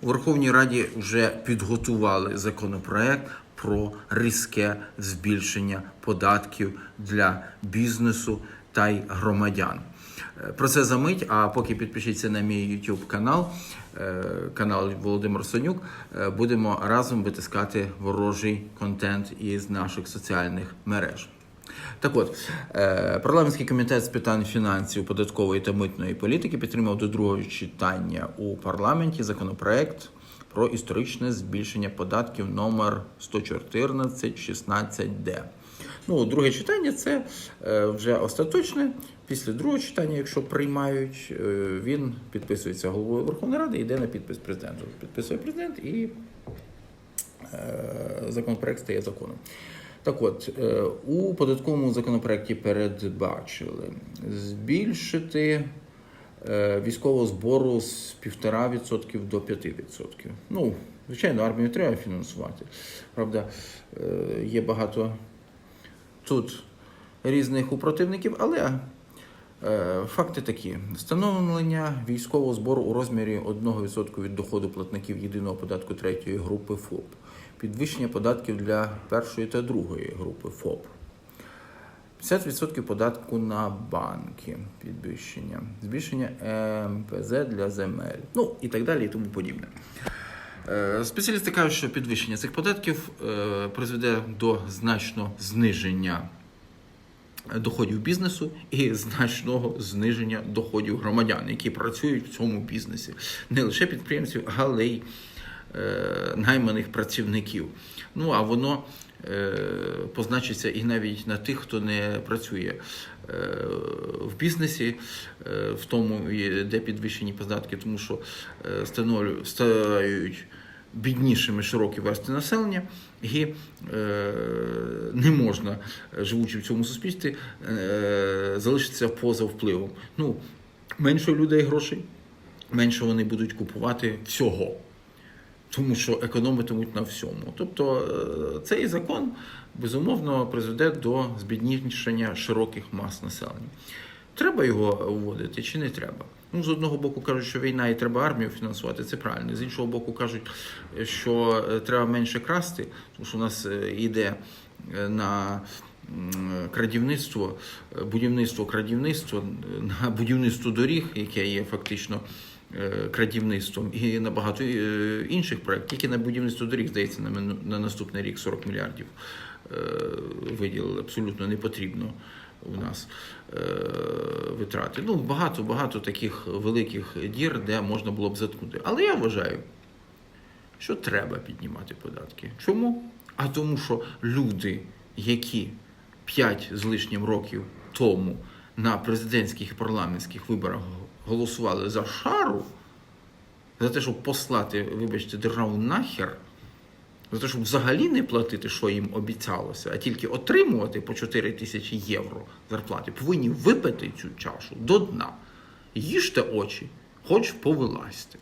У Верховній Раді вже підготували законопроект про різке збільшення податків для бізнесу та й громадян. Е, Про це за мить, а поки підпишіться на мій YouTube канал, е, канал Володимир Сонюк, е, будемо разом витискати ворожий контент із наших соціальних мереж. Так от, е, парламентський комітет з питань фінансів, податкової та митної політики підтримав до другого читання у парламенті законопроект про історичне збільшення податків номер 114-16Д. Ну, друге читання це е, вже остаточне. Після другого читання, якщо приймають, е, він підписується головою Верховної Ради і йде на підпис президенту. Підписує президент і законопроект стає законом. Так от, е, у податковому законопроекті передбачили збільшити е, військового збору з 1,5% до 5%. Ну, звичайно, армію треба фінансувати. Правда, е, є багато тут різних у противників, але факти такі: встановлення військового збору у розмірі 1% від доходу платників єдиного податку третьої групи ФОП, підвищення податків для першої та другої групи ФОП. 50% податку на банки, підвищення, збільшення МПЗ для земель, ну і так далі, і тому подібне. Е, Спеціалісти кажуть, що підвищення цих податків е, призведе до значного зниження доходів бізнесу і значного зниження доходів громадян, які працюють в цьому бізнесі, не лише підприємців, але й найманих працівників. Ну а воно е, позначиться і навіть на тих, хто не працює е, в бізнесі, е, в тому, де підвищені податки, тому що е, стають біднішими широкі верстви населення, і е, не можна, е, живучи в цьому суспільстві, е, залишитися поза впливом. Ну, менше людей грошей, менше вони будуть купувати всього. Тому що економитимуть на всьому. Тобто е, цей закон безумовно призведе до збіднішення широких мас населення. Треба його вводити чи не треба? Ну, з одного боку кажуть, що війна і треба армію фінансувати, це правильно. З іншого боку, кажуть, що е, треба менше красти, тому що у нас йде е, на крадівництво, будівництво крадівництво, на будівництво доріг, яке є фактично крадівництвом, і на багато е, інших проєктів. Тільки на будівництво доріг, здається, на, наступний рік 40 мільярдів е, виділили. Абсолютно не потрібно у нас е, витрати. Ну, багато багато таких великих дір, де можна було б заткнути. Але я вважаю, що треба піднімати податки. Чому? А тому, що люди, які 5 з лишнім років тому на президентських і парламентських виборах голосували за шару, за те, щоб послати, вибачте, державу нахер, за те, щоб взагалі не платити, що їм обіцялося, а тільки отримувати по 4 тисячі євро зарплати, повинні випити цю чашу до дна. Їжте очі, хоч повилазьте.